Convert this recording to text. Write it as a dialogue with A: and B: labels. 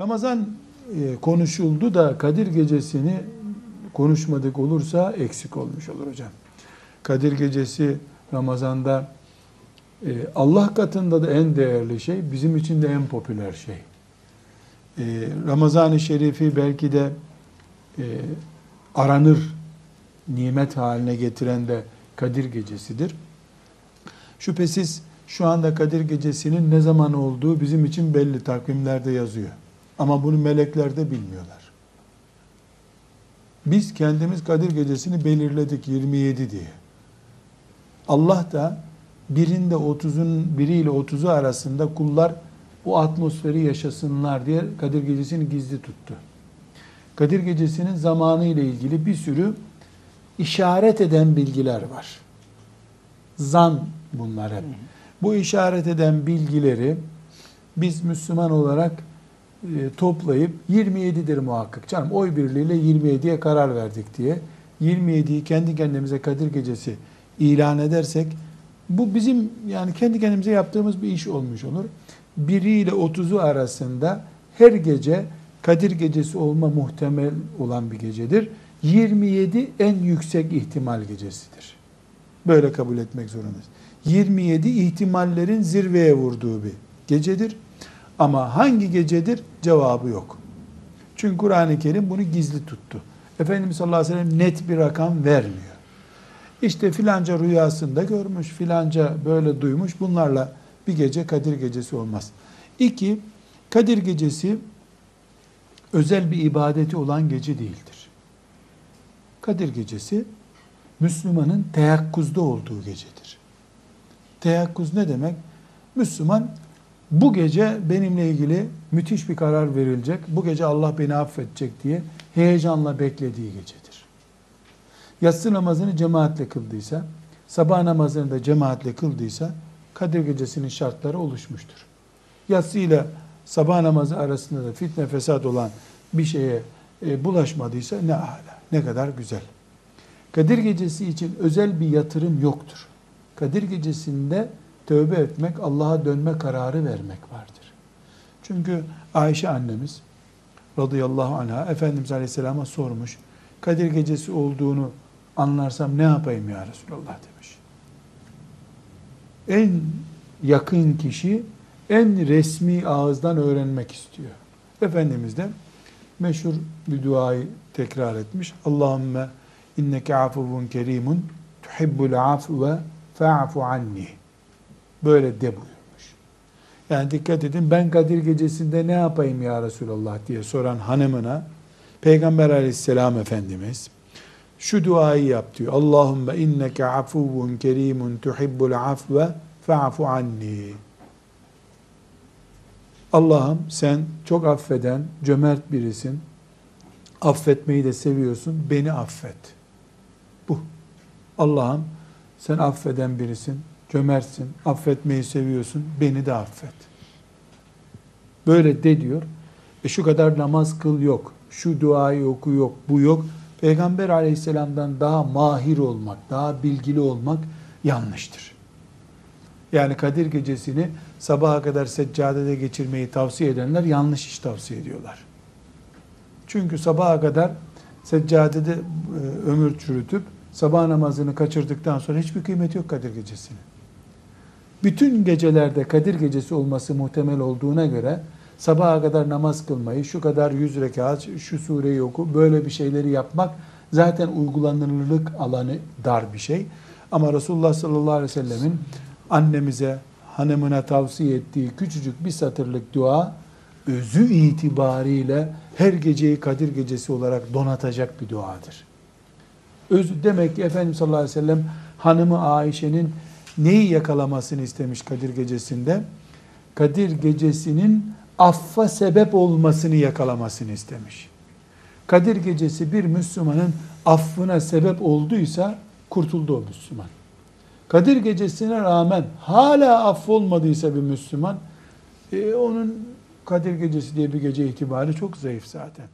A: Ramazan e, konuşuldu da Kadir Gecesi'ni konuşmadık olursa eksik olmuş olur hocam. Kadir Gecesi Ramazan'da e, Allah katında da en değerli şey, bizim için de en popüler şey. E, Ramazan-ı Şerif'i belki de aranır nimet haline getiren de Kadir Gecesi'dir. Şüphesiz şu anda Kadir Gecesi'nin ne zaman olduğu bizim için belli takvimlerde yazıyor. Ama bunu melekler de bilmiyorlar. Biz kendimiz Kadir Gecesi'ni belirledik 27 diye. Allah da birinde 30'un biriyle 30'u arasında kullar o atmosferi yaşasınlar diye Kadir Gecesi'ni gizli tuttu. Kadir Gecesi'nin zamanı ile ilgili bir sürü işaret eden bilgiler var. Zan bunlar hep. Bu işaret eden bilgileri biz Müslüman olarak toplayıp 27'dir muhakkak. Canım oy birliğiyle 27'ye karar verdik diye 27'yi kendi kendimize Kadir Gecesi ilan edersek bu bizim yani kendi kendimize yaptığımız bir iş olmuş olur. Biri ile 30'u arasında her gece Kadir Gecesi olma muhtemel olan bir gecedir. 27 en yüksek ihtimal gecesidir. Böyle kabul etmek zorundayız. 27 ihtimallerin zirveye vurduğu bir gecedir. Ama hangi gecedir? Cevabı yok. Çünkü Kur'an-ı Kerim bunu gizli tuttu. Efendimiz sallallahu aleyhi ve sellem net bir rakam vermiyor. İşte filanca rüyasında görmüş, filanca böyle duymuş. Bunlarla bir gece Kadir Gecesi olmaz. İki, Kadir Gecesi özel bir ibadeti olan gece değildir. Kadir Gecesi Müslümanın teyakkuzda olduğu gecedir. Teyakkuz ne demek? Müslüman bu gece benimle ilgili müthiş bir karar verilecek. Bu gece Allah beni affedecek diye heyecanla beklediği gecedir. Yatsı namazını cemaatle kıldıysa, sabah namazını da cemaatle kıldıysa Kadir Gecesi'nin şartları oluşmuştur. Yatsı ile sabah namazı arasında da fitne fesat olan bir şeye e, bulaşmadıysa ne ala, ne kadar güzel. Kadir Gecesi için özel bir yatırım yoktur. Kadir Gecesi'nde tövbe etmek, Allah'a dönme kararı vermek vardır. Çünkü Ayşe annemiz radıyallahu anha Efendimiz Aleyhisselam'a sormuş. Kadir Gecesi olduğunu anlarsam ne yapayım ya Resulallah demiş. En yakın kişi en resmi ağızdan öğrenmek istiyor. Efendimiz de meşhur bir duayı tekrar etmiş. Allahümme inneke afuvun kerimun tuhibbul afve fa'fu anni. Böyle de buyurmuş. Yani dikkat edin ben Kadir gecesinde ne yapayım ya Resulallah diye soran hanımına Peygamber aleyhisselam Efendimiz şu duayı yap diyor. Allahümme inneke afuvun kerimun tuhibbul afve fa'fu anni. Allah'ım sen çok affeden, cömert birisin. Affetmeyi de seviyorsun. Beni affet. Bu. Allah'ım sen affeden birisin. Cömertsin. Affetmeyi seviyorsun. Beni de affet. Böyle de diyor. E şu kadar namaz kıl yok. Şu duayı oku yok. Bu yok. Peygamber aleyhisselamdan daha mahir olmak, daha bilgili olmak yanlıştır. Yani Kadir gecesini sabaha kadar seccadede geçirmeyi tavsiye edenler yanlış iş tavsiye ediyorlar. Çünkü sabaha kadar seccadede e, ömür çürütüp sabah namazını kaçırdıktan sonra hiçbir kıymeti yok Kadir gecesinin. Bütün gecelerde Kadir gecesi olması muhtemel olduğuna göre sabaha kadar namaz kılmayı, şu kadar yüz rekat, şu sureyi oku, böyle bir şeyleri yapmak zaten uygulanırlık alanı dar bir şey. Ama Resulullah sallallahu aleyhi ve sellemin annemize, hanımına tavsiye ettiği küçücük bir satırlık dua özü itibariyle her geceyi Kadir gecesi olarak donatacak bir duadır. Öz, demek ki Efendimiz sallallahu aleyhi ve sellem hanımı Ayşe'nin neyi yakalamasını istemiş Kadir gecesinde? Kadir gecesinin affa sebep olmasını yakalamasını istemiş. Kadir gecesi bir Müslümanın affına sebep olduysa kurtuldu o Müslüman. Kadir gecesine rağmen hala affolmadıysa bir Müslüman, e, onun Kadir gecesi diye bir gece itibari çok zayıf zaten.